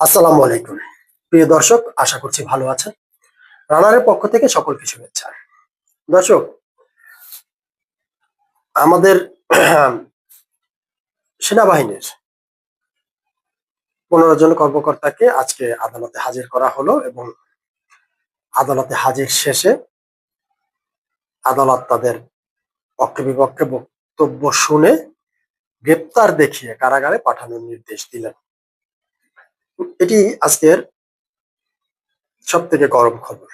আসসালামু আলাইকুম। প্রিয় দর্শক, আশা করছি ভালো আছেন। রানারের পক্ষ থেকে সকলকে শুভেচ্ছা। দর্শক, আমাদের সেনাবাহিনীর পনেরো জন কর্মকর্তাকে আজকে আদালতে হাজির করা হলো এবং আদালতে হাজির শেষে আদালত তাদের পক্ষে বিপক্ষে বক্তব্য শুনে গ্রেপ্তার দেখিয়ে কারাগারে পাঠানোর নির্দেশ দিলেন। এটি আজকের সব থেকে গরম খবর।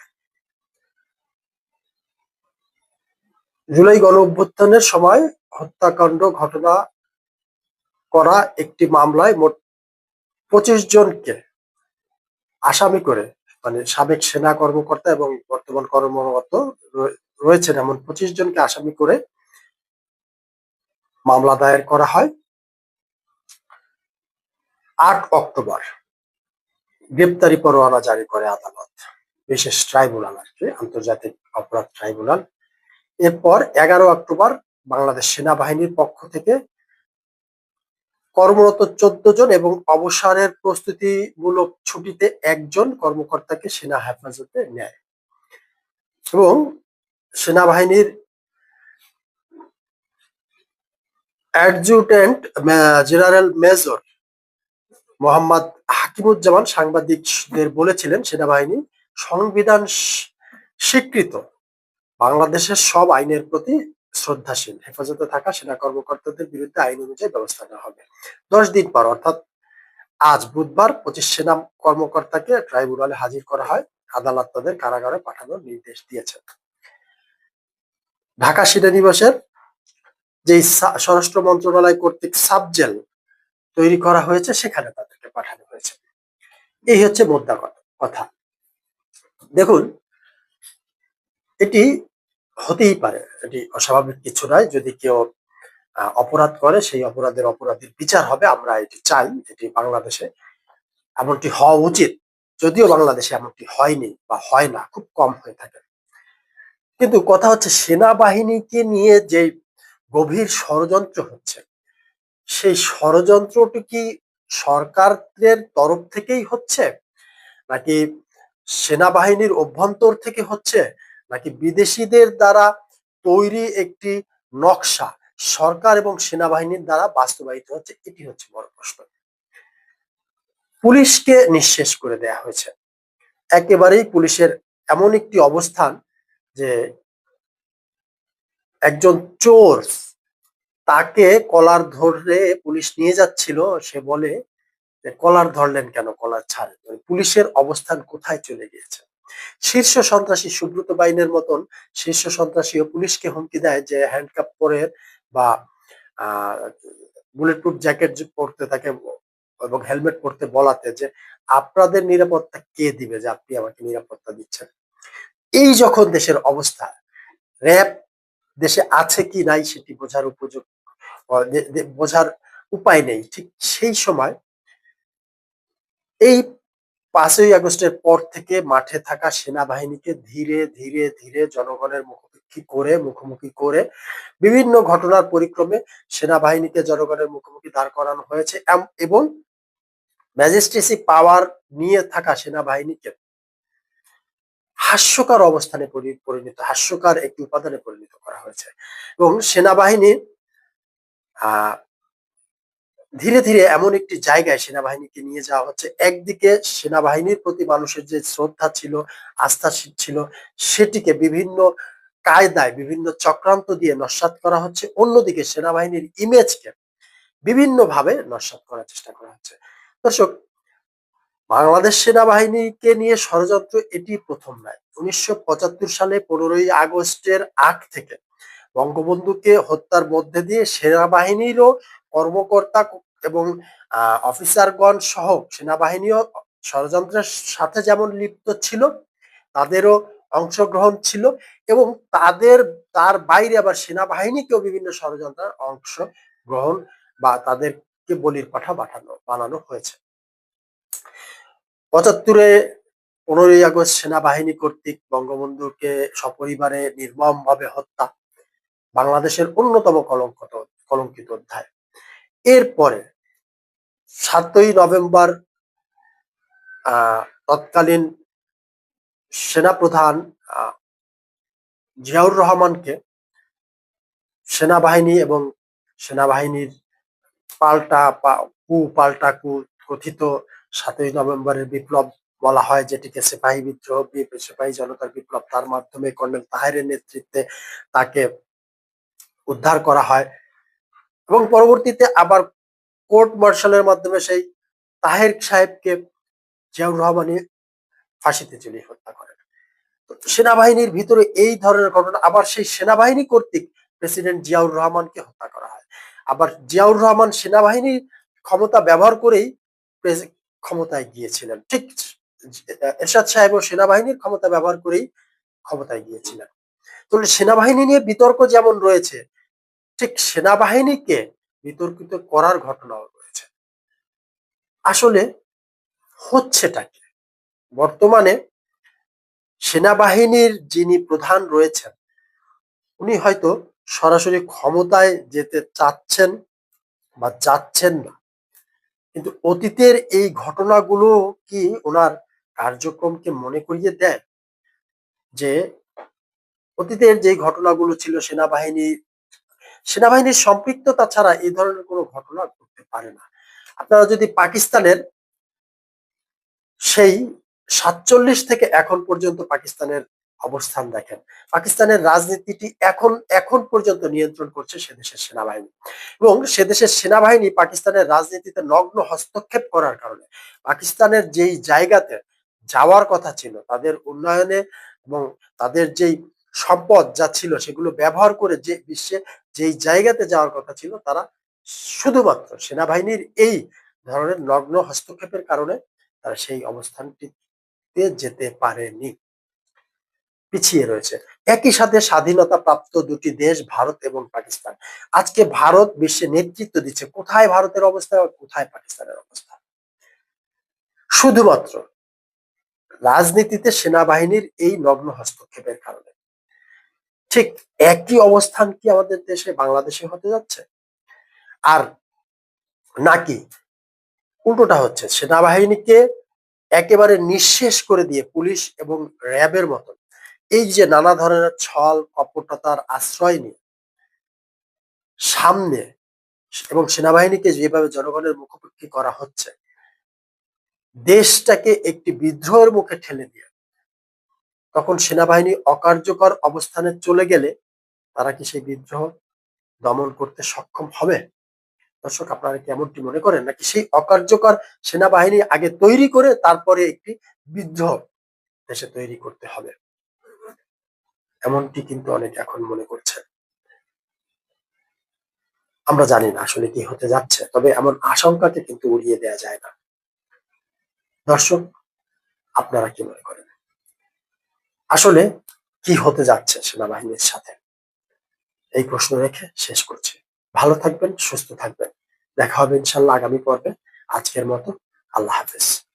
জুলাই গণ অভ্যুত্থানের সময় হত্যাকাণ্ড ঘটনা করা একটি মামলায় মোট পঁচিশ জনকে আসামি করে মানে সাবেক সেনা কর্মকর্তা এবং বর্তমান কর্মরত রয়ে- রয়েছেন এমন পঁচিশ জনকে আসামি করে মামলা দায়ের করা হয়। আট অক্টোবর গ্রেপ্তারি পরোয়ানা জারি করে আদালত, বিশেষ ট্রাইব্যুনাল আর কি, আন্তর্জাতিক অপরাধ ট্রাইব্যুনাল। এরপর এগারো অক্টোবর বাংলাদেশ সেনাবাহিনীর পক্ষ থেকে কর্মরত চোদ্দ জন এবং অবসরের প্রস্তুতিমূলক ছুটিতে একজন কর্মকর্তাকে সেনা হেফাজতে নেয়। এবং সেনাবাহিনীর adjutant general major Mohammad Hakimuzzaman সাংবাদিকদের বলেছিলেন, সেনাবাহিনী সংবিধান স্বীকৃত। বাংলাদেশের সব আইনের প্রতি শ্রদ্ধাশীল। হেফাজতে থাকা সেনা কর্মকর্তাদের বিরুদ্ধে আইন অনুযায়ী ব্যবস্থা নেওয়া হবে। দশ দিন পর, অর্থাৎ আজ বুধবার, পঁচিশ সেনা কর্মকর্তাকে ট্রাইব্যুনালে হাজির করা হয়। আদালত তাদের কারাগারে পাঠানোর নির্দেশ দিয়েছেন ঢাকা সেনানিবাসের যে স্বরাষ্ট্র মন্ত্রণালয় কর্তৃক সাবজেল তৈরি করা হয়েছে, সেখানে তাদেরকে পাঠানো এই হচ্ছে মোদ্দা কথা- দেখুন, এটি হতেই পারে, এটি অস্বাভাবিক কিছু নয়। যদি কেউ অপরাধ করে, সেই অপরাধের অপরাধীর বিচার হবে, আমরা এটি চাই, এটি বাংলাদেশে এমনটি হওয়া উচিত। যদিও বাংলাদেশে এমনটি হয়নি বা হয় না, খুব কম হয়ে থাকে। কিন্তু কথা হচ্ছে, সেনাবাহিনীকে নিয়ে যে গভীর ষড়যন্ত্র হচ্ছে, সেই ষড়যন্ত্রটি কি সরকারের তরফ থেকেই হচ্ছে? নাকি সেনাবাহিনীর অভ্যন্তর থেকে হচ্ছে? নাকি বিদেশিদের দ্বারা তৈরি একটি নকশা সরকার এবং সেনাবাহিনীর দ্বারা বাস্তবায়িত হচ্ছে? এটি হচ্ছে বড় প্রশ্ন। পুলিশকে নিঃশেষ করে দেয়া হয়েছে। একেবারেই পুলিশের এমন একটি অবস্থান যে একজন চোর তাকে কলার ধরে পুলিশ নিয়ে যাচ্ছিল। সে বলে যে, কলার ধরলেন কেন? কলার ছাড়ে মানে পুলিশের অবস্থান কোথায় চলে গিয়েছে? শীর্ষ সন্ত্রাসী সুব্রত বাইনের মতন শীর্ষ সন্ত্রাসী পুলিশকে হুমকি দেয় যে হ্যান্ডকাপ পরে বা বুলেট প্রুফ জ্যাকেট পরতে তাকে এবং হেলমেট পরতে বলাতে যে, আপনাদের নিরাপত্তা কে দিবে যে, আপনি আমাকে নিরাপত্তা দিচ্ছেন? এই যখন দেশের অবস্থা র্যাব দেশে আছে কি নাই সেটি বোঝার দে- বোঝার উপায় নেই, ঠিক সেই সময় এই পাঁচই আগস্টের পর থেকে মাঠে থাকা সেনাবাহিনীকে ধীরে ধীরে ধীরে জনগণের মুখোমুখি করে মুখোমুখি করে বিভিন্ন ঘটনার পরিক্রমে সেনাবাহিনীকে জনগণের মুখোমুখি দাঁড় করানো হয়েছে এবং ম্যাজিস্ট্রেসি পাওয়ার নিয়ে থাকা সেনাবাহিনীকে হাস্যকর অবস্থানে পরিণত, হাস্যকর একটি উপাদানে পরিণত করা হয়েছে। এবং সেনাবাহিনী ধীরে ধীরে এমন একটি জায়গায় সেনাবাহিনীকে নিয়ে যাওয়া হচ্ছে। একদিকে সেনাবাহিনীর প্রতি মানুষের যে শ্রদ্ধা ছিল, আস্থা ছিল, সেটিকে বিভিন্ন কায়দায়, বিভিন্ন চক্রান্ত দিয়ে নস্যাৎ করা হচ্ছে। অন্যদিকে সেনাবাহিনীর ইমেজকে বিভিন্নভাবে নস্যাৎ করার চেষ্টা করা হচ্ছে। দর্শক, বাংলাদেশ সেনাবাহিনীকে নিয়ে ষড়যন্ত্র এটি প্রথম নয়। উনিশশো সালে পনেরোই আগস্টের আগ থেকে বঙ্গবন্ধুকে হত্যার মধ্যে দিয়ে সেনাবাহিনীরও কর্মকর্তা এবং অফিসারগণ সহ সেনাবাহিনীও ষড়যন্ত্রের সাথে যেমন লিপ্ত ছিল, তাদেরও অংশগ্রহণ ছিল এবং তাদের, তার বাইরে আবার সেনাবাহিনীকেও বিভিন্ন ষড়যন্ত্রের অংশ গ্রহণ বা তাদেরকে বলির পাঠা পাঠানো, বানানো হয়েছে। পঁচাত্তরে পনেরোই আগস্ট সেনাবাহিনী কর্তৃক বঙ্গবন্ধুকে সপরিবারে নির্মম ভাবে হত্যা বাংলাদেশের অন্যতম কলঙ্কিত কলঙ্কিত অধ্যায়। এরপরে সাতই নভেম্বর তৎকালীন সেনাপ্রধান জিয়াউর রহমানকে সেনাবাহিনী এবং সেনাবাহিনীর পাল্টা কু পাল্টা কু কথিত সাতই নভেম্বরের বিপ্লব বলা হয়, যেটিকে সিপাহী বিদ্রোহ, সিপাহী জনতার বিপ্লব, তার মাধ্যমে কর্নেল তাহেরের নেতৃত্বে তাকে উদ্ধার করা হয়। এবং পরবর্তীতে আবার কোর্ট মার্শালের মাধ্যমে সেই তাহের সাহেবকে জিয়াউর রহমানই ফাঁসিতে ঝুলিয়ে হত্যা করেন। তো সেনাবাহিনীর ভিতরে এই ধরনের ঘটনা, আবার সেই সেনাবাহিনী কর্তৃক প্রেসিডেন্ট জিয়াউর রহমানকে হত্যা করা হয়। আবার জিয়াউর রহমান সেনাবাহিনীর ক্ষমতা ব্যবহার করেই ক্ষমতায় গিয়েছিলেন। ঠিক এরশাদ সাহেব ও সেনাবাহিনীর ক্ষমতা ব্যবহার করেই ক্ষমতায় গিয়েছিলেন। তাহলে সেনাবাহিনী নিয়ে বিতর্ক যেমন রয়েছে ঠিক সেনাবাহিনীকে বিতর্কিত করার ঘটনাও রয়েছে। আসলে হচ্ছেটা কি? বর্তমানে সেনাবাহিনীর যিনি প্রধান রয়েছেন, উনি হয়তো সরাসরি ক্ষমতায় যেতে চাচ্ছেন বা যাচ্ছেন না। কিন্তু অতীতের এই ঘটনাগুলো কি ওনার কার্যক্রমকে মনে করিয়ে দেয়? যে অতীতের যে ঘটনাগুলো ছিল সেনাবাহিনী সেনাবাহিনীর সম্পৃক্ততা ছাড়া এই ধরনের কোনো ঘটনা ঘটতে পারে না। আপনারা যদি পাকিস্তানের সেই সাতচল্লিশ থেকে এখন পর্যন্ত পাকিস্তানের অবস্থান দেখেন, পাকিস্তানের রাজনীতিটি এখন এখন পর্যন্ত নিয়ন্ত্রণ করছে সে দেশের সেনাবাহিনী। এবং সে দেশের সেনাবাহিনী পাকিস্তানের রাজনীতিতে নগ্ন হস্তক্ষেপ করার কারণে পাকিস্তানের যেই জায়গাতে যাওয়ার কথা ছিল, তাদের উন্নয়নে এবং তাদের যেই সম্পদ যা ছিল সেগুলো ব্যবহার করে যে বিশ্বে যেই জায়গাতে যাওয়ার কথা ছিল, তারা শুধুমাত্র সেনাবাহিনীর এই ধরনের নগ্ন হস্তক্ষেপের কারণে তারা সেই অবস্থানটিতে যেতে পারেনি। পিছিয়ে রয়েছে। একই সাথে স্বাধীনতা প্রাপ্ত দুটি দেশ, ভারত এবং পাকিস্তান। আজকে ভারত বিশ্বে নেতৃত্ব দিচ্ছে। কোথায় ভারতের অবস্থা কোথায় পাকিস্তানের অবস্থা? শুধুমাত্র রাজনীতিতে সেনাবাহিনীর এই নগ্ন হস্তক্ষেপের কারণে। ঠিক একই অবস্থান কি আমাদের দেশে, বাংলাদেশে হতে যাচ্ছে? আর নাকি উল্টোটা হচ্ছে, সেনাবাহিনীকে একেবারে নিঃশেষ করে দিয়ে পুলিশ এবং র্যাবের মতো এই যে নানা ধরনের ছল, কপটতার আশ্রয় নিয়ে সামনে এবং সেনাবাহিনীকে যেভাবে জনগণের মুখোমুখি করা হচ্ছে, দেশটাকে একটি বিদ্রোহের মুখে ঠেলে দিয়ে তখন সেনাবাহিনী অকার্যকর অবস্থানে চলে গেলে তারা কি সেই বিদ্রোহ দমন করতে সক্ষম হবে? দর্শক, আপনারা কি এমনটি মনে করেন? নাকি সেই অকার্যকর সেনাবাহিনী আগে তৈরি করে তারপরে একটি বিদ্রোহ দেশে তৈরি করতে হবে? এমনটি কিন্তু অনেক এখন মনে করছে। আমরা জানি না আসলে কি হতে যাচ্ছে, তবে এমন আশঙ্কাকে কিন্তু উড়িয়ে দেওয়া যায় না। দর্শক, আপনারা কি মনে করেন? আসলে কি হতে যাচ্ছে সেনাবাহিনীর সাথে? এই প্রশ্ন রেখে শেষ করছি। ভালো থাকবেন, সুস্থ থাকবেন। দেখা হবে ইনশাল্লাহ আগামী পর্বে। আজকের মতো আল্লাহ হাফেজ।